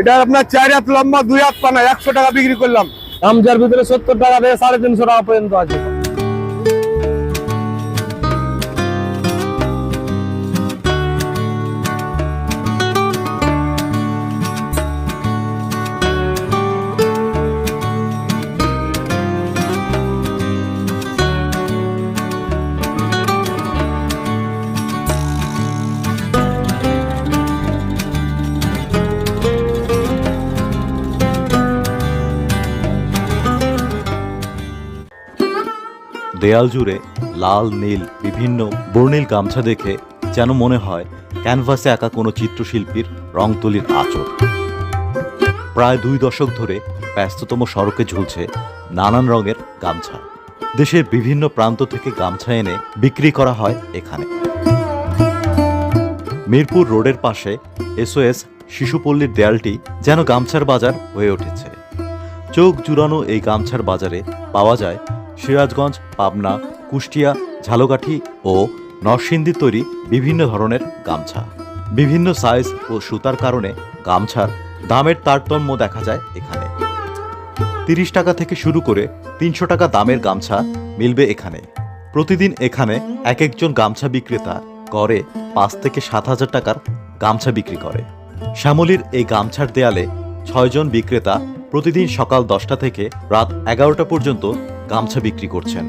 এটা আপনার চার হাত লম্বা, দুই হাত পানা, একশো টাকা বিক্রি করলাম। আমজার ভিতরে সত্তর টাকা থেকে সাড়ে তিনশো টাকা পর্যন্ত আছে। দেয়াল জুড়ে লাল, নীল, বিভিন্ন বর্ণিল গামছা দেখে যেন মনে হয় ক্যানভাসে আঁকা কোনো চিত্রশিল্পীর রং তুলির আচর প্রায় দুই দশক ধরে ব্যস্ততম সড়কে ঝুলছে নানান রঙের গামছা। দেশের বিভিন্ন প্রান্ত থেকে গামছা এনে বিক্রি করা হয় এখানে। মিরপুর রোডের পাশে এসওএস শিশুপল্লীর দেয়ালটি যেন গামছার বাজার হয়ে উঠেছে। চোখ জুড়ানো এই গামছার বাজারে পাওয়া যায় সিরাজগঞ্জ, পাবনা, কুষ্টিয়া, ঝালকাঠি ও নরসিংদী তৈরি বিভিন্ন ধরনের গামছা। বিভিন্ন সাইজ ও সুতার কারণে গামছার দামের তারতম্য দেখা যায় এখানে। তিরিশ টাকা থেকে শুরু করে তিনশো টাকা দামের গামছা মিলবে এখানে। প্রতিদিন এখানে এক একজন গামছা বিক্রেতা গড়ে পাঁচ থেকে সাত হাজার টাকার গামছা বিক্রি করে। শ্যামলির এই গামছার দেয়ালে ছয়জন বিক্রেতা প্রতিদিন সকাল দশটা থেকে রাত এগারোটা পর্যন্ত গামছা বিক্রি করছেন।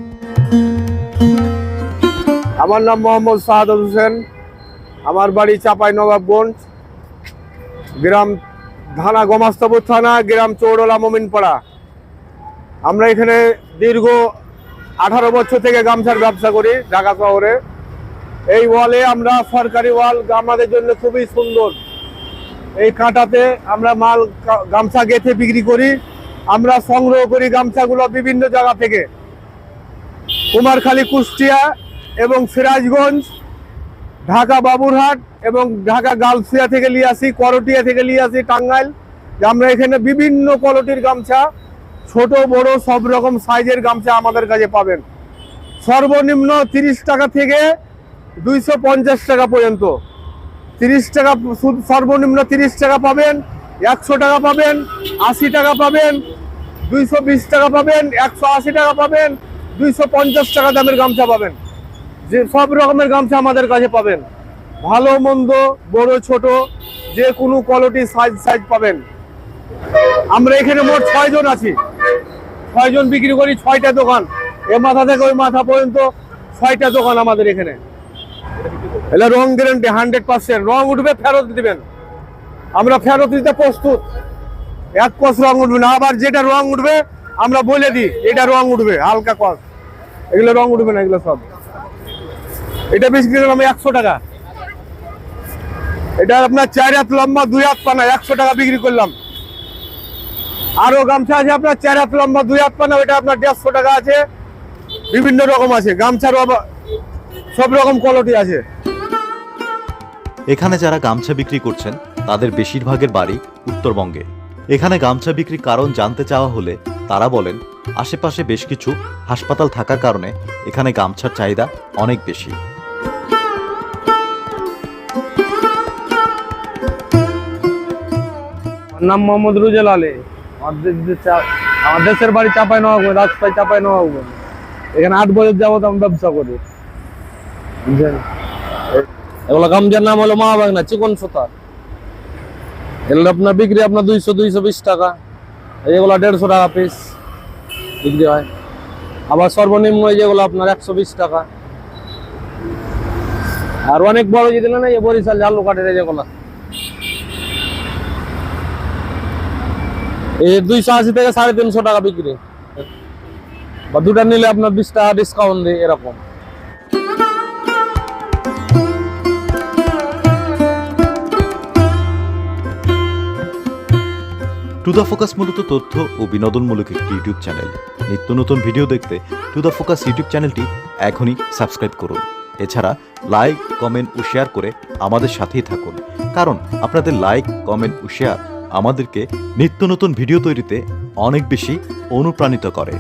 আমার নাম মোহাম্মদ সাহাদ হোসেন। আমার বাড়ি চাপাই নবাবগঞ্জ, গ্রাম থানা গোমাস্তাপুর থানা, গ্রাম চৌড়লা মোমিনপাড়া। আমরা এখানে দীর্ঘ আঠারো বছর থেকে গামছার ব্যবসা করি ঢাকা শহরে। এই ওয়ালে আমরা সরকারি ওয়াল, আমাদের জন্য খুবই সুন্দর। এই কাঁটাতে আমরা মাল গামছা গেঁথে বিক্রি করি। আমরা সংগ্রহ করি গামছাগুলো বিভিন্ন জায়গা থেকে। কুমারখালী, কুষ্টিয়া এবং সিরাজগঞ্জ, ঢাকা বাবুরহাট এবং ঢাকা গালসিয়া থেকে নিয়ে আসি, করটিয়া থেকে নিয়ে আসি, টাঙ্গাইল। আমরা এখানে বিভিন্ন কোয়ালিটির গামছা, ছোট, বড়, সব রকম সাইজের গামছা আমাদের কাছে পাবেন। সর্বনিম্ন তিরিশ টাকা থেকে দুইশো পঞ্চাশ টাকা পর্যন্ত। তিরিশ টাকা সর্বনিম্ন তিরিশ টাকা পাবেন, একশো টাকা পাবেন, আশি টাকা পাবেন দুইশো বিশ টাকা পাবেন, একশো আশি টাকা পাবেন, দুইশো পঞ্চাশ টাকা দামের গামছা পাবেন। যে সব রকমের গামছা আমাদের কাছে পাবেন। ভালো, মন্দ, বড়, ছোট, যে কোনো কোয়ালিটি সাইজ সাইজ পাবেন। আমরা এখানে মোট ছয়জন আছি। ছয়জন বিক্রি করি, ছয়টা দোকান। এ মাথা থেকে ওই মাথা পর্যন্ত ছয়টা দোকান আমাদের এখানে। এটা রং গ্যারান্টি হান্ড্রেড পার্সেন্ট রং উঠবে, ফেরত দিবেন। আমরা ফেরত দিতে প্রস্তুত। এক কস রং উঠবে না, আবার যেটা রং উঠবে, আমরা বলে দিই, এটা রং উঠবে, হালকা কস। এগুলো রং উঠবে না, এগুলো সব। এটা বিক্রি করলাম একশো টাকা। এটা আপনার চার হাত লম্বা, দুই হাত পানা, একশো টাকা বিক্রি করলাম। আরও গামছা আছে আপনার, চার হাত লম্বা, দুই হাত পানা, ওইটা আপনার দেড়শো টাকা আছে। বিভিন্ন রকম আছে, গামছার সব রকম কোয়ালিটি আছে। এখানে যারা গামছা বিক্রি করছেন, তাদের বেশিরভাগের বাড়ি উত্তরবঙ্গে। এখানে গামছা বিক্রির কারণ জানতে চাওয়া হলে তারা বলেন, আশেপাশে বেশ কিছু হাসপাতাল থাকার কারণে এখানে গামছার চাহিদা অনেক বেশি। নাম মোহাম্মদ রুজেল আলী। আমার দেশের বাড়ি চাপাই নবাবগঞ্জ রাজশাহী চাপাই নবাবগঞ্জ এখানে আট বছর যাবত আমি ব্যবসা করি। এগুলো গামজার নাম হলো মহাবাগনা চিকন সুতার। এগুলো আপনার বিক্রি আপনার দুইশো দুইশো বিশ টাকা। এগুলো দেড়শো টাকা পিস বিক্রি হয়। আবার সর্বনিম্ন যেগুলো আপনার একশো বিশ টাকা। আর অনেক বড় যদি না এই বরিশাল জালু কাঠের যেগুলো। এই দুইশো আশি থেকে সাড়ে তিনশো টাকা বিক্রি। বা দুটা নিলে আপনার বিশ টাকা ডিসকাউন্ট দিই এরকম। টু দ্য ফোকাস মূলত তথ্য ও বিনোদনমূলক একটি ইউটিউব চ্যানেল নিত্য নতুন ভিডিও দেখতে টু দ্য ফোকাস ইউটিউব চ্যানেলটি এখনই সাবস্ক্রাইব করুন। এছাড়া লাইক কমেন্ট ও শেয়ার করে আমাদের সাথেই থাকুন। কারণ আপনাদের লাইক কমেন্ট ও শেয়ার আমাদেরকে নিত্য নতুন ভিডিও তৈরিতে অনেক বেশি অনুপ্রাণিত করে।